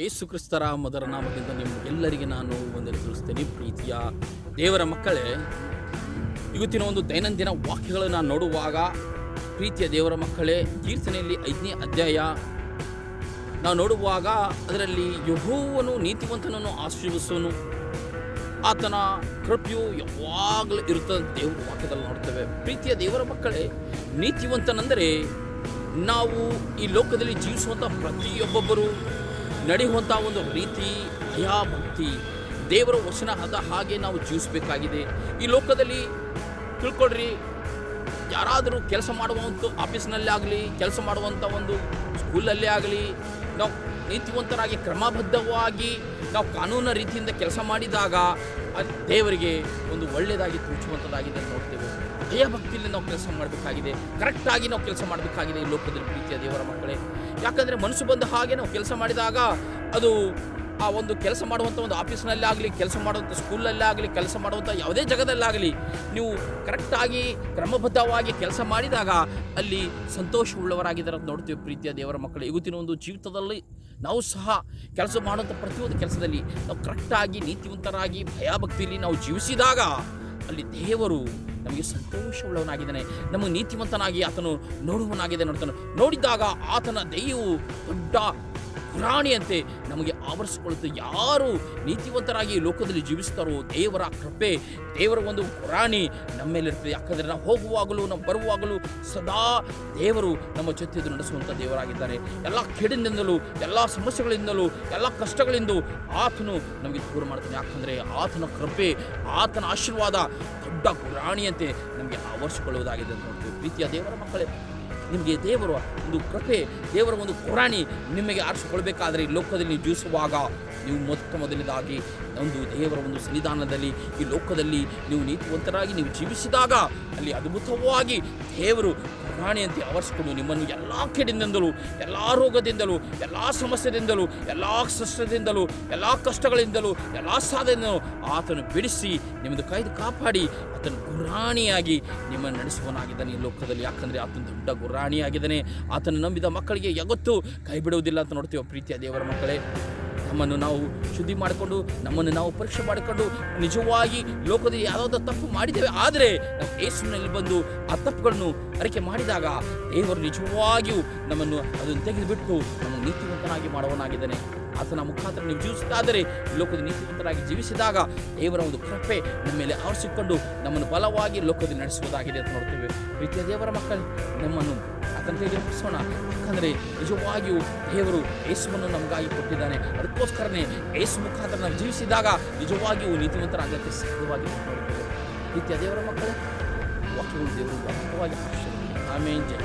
ಯೇಸು ಕ್ರಿಸ್ತರ ಮದರ ನಾಮದಿಂದ ನಿಮ್ಗೆಲ್ಲರಿಗೆ ನಾನು ಒಂದೇ ತಿಳಿಸ್ತೇನೆ, ಪ್ರೀತಿಯ ದೇವರ ಮಕ್ಕಳೇ. ಇವತ್ತಿನ ಒಂದು ದೈನಂದಿನ ವಾಕ್ಯಗಳನ್ನು ನೋಡುವಾಗ ಪ್ರೀತಿಯ ದೇವರ ಮಕ್ಕಳೇ, ಕೀರ್ತನೆಯಲ್ಲಿ ಐದನೇ ಅಧ್ಯಾಯ ನಾವು ನೋಡುವಾಗ ಅದರಲ್ಲಿ ಯಹೋವನು ನೀತಿವಂತನನ್ನು ಆಶೀರ್ವಿಸುವನು ಆತನ ಕೃಪೆಯು ಯಾವಾಗಲೂ ಇರುತ್ತದೆ ದೇವರ ವಾಕ್ಯದಲ್ಲಿ ನೋಡ್ತೇವೆ ಪ್ರೀತಿಯ ದೇವರ ಮಕ್ಕಳೇ, ನೀತಿವಂತನಂದರೆ ನಾವು ಈ ಲೋಕದಲ್ಲಿ ಜೀವಿಸುವಂಥ ಪ್ರತಿಯೊಬ್ಬೊಬ್ಬರು ನಡೆಯುವಂಥ ಒಂದು ಪ್ರೀತಿ, ಭಯಭಕ್ತಿ. ದೇವರ ವಚನ ಅದ ಹಾಗೆ ನಾವು ಜೀವಿಸಬೇಕಾಗಿದೆ. ಈ ಲೋಕದಲ್ಲಿ ತಿಳ್ಕೊಳ್ರಿ, ಯಾರಾದರೂ ಕೆಲಸ ಮಾಡುವಂಥ ಆಫೀಸ್ನಲ್ಲೇ ಆಗಲಿ, ಕೆಲಸ ಮಾಡುವಂಥ ಒಂದು ಸ್ಕೂಲಲ್ಲೇ ಆಗಲಿ, ನಾವು ನೀತಿವಂತರಾಗಿ ಕ್ರಮಬದ್ಧವಾಗಿ ನಾವು ಕಾನೂನ ರೀತಿಯಿಂದ ಕೆಲಸ ಮಾಡಿದಾಗ ಅದು ದೇವರಿಗೆ ಒಂದು ಒಳ್ಳೆಯದಾಗಿ ತೋಚುವಂಥದ್ದಾಗಿದೆ ನೋಡ್ತೇವೆ. ಭಯ ಭಕ್ತಿಯಲ್ಲಿ ನಾವು ಕೆಲಸ ಮಾಡಬೇಕಾಗಿದೆ. ಕರೆಕ್ಟಾಗಿ ನಾವು ಕೆಲಸ ಮಾಡಬೇಕಾಗಿದೆ ಈ ಲೋಕದಲ್ಲಿ ಪ್ರೀತಿಯ ದೇವರ ಮಕ್ಕಳೇ. ಯಾಕಂದರೆ ಮನಸ್ಸು ಬಂದ ಹಾಗೆ ನಾವು ಕೆಲಸ ಮಾಡಿದಾಗ ಅದು ಆ ಒಂದು ಕೆಲಸ ಮಾಡುವಂಥ ಒಂದು ಆಫೀಸ್ನಲ್ಲೇ ಆಗಲಿ, ಕೆಲಸ ಮಾಡುವಂಥ ಸ್ಕೂಲಲ್ಲೇ ಆಗಲಿ, ಕೆಲಸ ಮಾಡುವಂಥ ಯಾವುದೇ ಜಗದಲ್ಲಾಗಲಿ, ನೀವು ಕರೆಕ್ಟಾಗಿ ಕ್ರಮಬದ್ಧವಾಗಿ ಕೆಲಸ ಮಾಡಿದಾಗ ಅಲ್ಲಿ ಸಂತೋಷವುಳ್ಳವರಾಗಿದ್ದಾರೆ ನೋಡ್ತೀವಿ ಪ್ರೀತಿಯ ದೇವರ ಮಕ್ಕಳು. ಇವತ್ತಿನ ಒಂದು ಜೀವಿತದಲ್ಲಿ ನಾವು ಸಹ ಕೆಲಸ ಮಾಡುವಂಥ ಪ್ರತಿಯೊಂದು ಕೆಲಸದಲ್ಲಿ ನಾವು ಕರೆಕ್ಟಾಗಿ ನೀತಿವಂತರಾಗಿ, ಭಯಭಕ್ತಿಯಲ್ಲಿ ನಾವು ಜೀವಿಸಿದಾಗ ಅಲ್ಲಿ ದೇವರು ನಮಗೆ ಸಂತೋಷವುಳ್ಳವನಾಗಿದ್ದಾನೆ. ನಮಗೆ ನೀತಿವಂತನಾಗಿ ಆತನು ನೋಡುವನಾಗಿದೆ ನೋಡ್ತಾನೆ. ನೋಡಿದಾಗ ಆತನ ದೈವವು ದೊಡ್ಡ ಪುರಾಣಿಯಂತೆ ನಮಗೆ ಆವರಿಸಿಕೊಳ್ಳುತ್ತೆ ಯಾರು ನೀತಿವಂತರಾಗಿ ಲೋಕದಲ್ಲಿ ಜೀವಿಸ್ತಾರೋ ದೇವರ ಕೃಪೆ, ದೇವರ ಒಂದು ಪುರಾಣಿ ನಮ್ಮ ಮೇಲಿರ್ತದೆ. ಯಾಕಂದರೆ ನಾವು ಹೋಗುವಾಗಲೂ, ನಾವು ಬರುವಾಗಲೂ ಸದಾ ದೇವರು ನಮ್ಮ ಜೊತೆ ನಡೆಸುವಂಥ ದೇವರಾಗಿದ್ದಾರೆ. ಎಲ್ಲ ಕೆಡಿನಿಂದಲೂ, ಎಲ್ಲ ಸಮಸ್ಯೆಗಳಿಂದಲೂ, ಎಲ್ಲ ಕಷ್ಟಗಳಿಂದ ಆತನು ನಮಗೆ ದೂರ ಮಾಡ್ತಾನೆ. ಯಾಕಂದರೆ ಆತನ ಕೃಪೆ, ಆತನ ಆಶೀರ್ವಾದ ದೊಡ್ಡ ಗುರಾಣಿಯಂತೆ ನಮಗೆ ಆವರಿಸಿಕೊಳ್ಳುವುದಾಗಿದೆ ಅಂತ ಪ್ರೀತಿಯ ದೇವರ ಮಕ್ಕಳೇ ನಿಮಗೆ ದೇವರ ಒಂದು ಕೃಪೆ, ದೇವರ ಒಂದು ಪುರಾಣಿ ನಿಮಗೆ ಆರಿಸಿಕೊಳ್ಬೇಕಾದ್ರೆ ಈ ಲೋಕದಲ್ಲಿ ಜೀವಿಸುವಾಗ ನೀವು ಮೊತ್ತ ಮೊದಲನೇದಾಗಿ ಒಂದು ದೇವರ ಒಂದು ಸನ್ನಿಧಾನದಲ್ಲಿ ಈ ಲೋಕದಲ್ಲಿ ನೀವು ನೀತಿವಂತರಾಗಿ ನೀವು ಜೀವಿಸಿದಾಗ ಅಲ್ಲಿ ಅದ್ಭುತವಾಗಿ ದೇವರು ಪ್ರಾಣಿಯಂತೆ ಆವರಿಸಿಕೊಂಡು ನಿಮ್ಮನ್ನು ಎಲ್ಲ ಕೆಡಿನಿಂದಲೂ ಎಲ್ಲ ರೋಗದಿಂದಲೂ, ಎಲ್ಲ ಸಮಸ್ಯೆದಿಂದಲೂ, ಎಲ್ಲ ಕಷ್ಟದಿಂದಲೂ, ಎಲ್ಲ ಕಷ್ಟಗಳಿಂದಲೂ, ಎಲ್ಲ ಸಾಧನೆಯನ್ನು ಆತನು ಬಿಡಿಸಿ ನಿಮ್ಮದು ಕಾಯ್ದು ಕಾಪಾಡಿ ಆತನು ಗುರಾಣಿಯಾಗಿ ನಿಮ್ಮನ್ನು ನಡೆಸುವನಾಗಿದ್ದಾನೆ ಈ ಲೋಕದಲ್ಲಿ. ಯಾಕಂದರೆ ಆತನ ದೊಡ್ಡ ಗುರಾಣಿಯಾಗಿದ್ದಾನೆ. ಆತನು ನಂಬಿದ ಮಕ್ಕಳಿಗೆ ಯಾವತ್ತೂ ಕೈ ಬಿಡುವುದಿಲ್ಲ ಅಂತ ನೋಡ್ತೀವಿ ಪ್ರೀತಿಯ ದೇವರ ಮಕ್ಕಳೇ. ನಮ್ಮನ್ನು ನಾವು ಶುದ್ಧಿ ಮಾಡಿಕೊಂಡು, ನಮ್ಮನ್ನು ನಾವು ಪರೀಕ್ಷೆ ಮಾಡಿಕೊಂಡು, ನಿಜವಾಗಿ ಲೋಕದಲ್ಲಿ ಯಾವುದೋ ತಪ್ಪು ಮಾಡಿದ್ದೇವೆ, ಆದರೆ ನಾವು ಯೇಸುವಿನಲ್ಲಿ ಬಂದು ಆ ತಪ್ಪುಗಳನ್ನು ಅರಿಕೆ ಮಾಡಿದಾಗ ದೇವರು ನಿಜವಾಗಿಯೂ ನಮ್ಮನ್ನು ಅದನ್ನು ತೆಗೆದುಬಿಟ್ಟು ನಮ್ಮನ್ನು ನೀತಿವಂತನಾಗಿ ಮಾಡುವನಾಗಿದ್ದಾನೆ ಆತನ ಮುಖಾಂತರ ನೀವು ಜೀವಿಸುತ್ತಾದರೆ ಲೋಕದ ನೀತಿವಂತರಾಗಿ ಜೀವಿಸಿದಾಗ ದೇವರ ಒಂದು ಕೃಪೆ ನಮ್ಮ ಮೇಲೆ ಆರಿಸಿಕೊಂಡು ನಮ್ಮನ್ನು ಬಲವಾಗಿ ಲೋಕದಲ್ಲಿ ನಡೆಸುವುದಾಗಿದೆ ಅಂತ ನೋಡ್ತೇವೆ. ಪ್ರೀತಿಯ ದೇವರ ಮಕ್ಕಳು, ನಮ್ಮನ್ನು ಆತನ ಕೈಗೆ ಯಾಕಂದರೆ ನಿಜವಾಗಿಯೂ ದೇವರು ಯೇಸುವನ್ನು ನಮಗಾಗಿ ಕೊಟ್ಟಿದ್ದಾನೆ. ಅದಕ್ಕೋಸ್ಕರನೇ ಯೇಸು ಮುಖಾಂತರ ನಾವು ಜೀವಿಸಿದಾಗ ನಿಜವಾಗಿಯೂ ನೀತಿವಂತರಾಗಕ್ಕೆ ಸಾಧ್ಯವಾಗಿ ಪ್ರೀತಿಯ ದೇವರ ಮಕ್ಕಳು ವಾಕ್ಯಗಳು ದೇವರು ಜೈ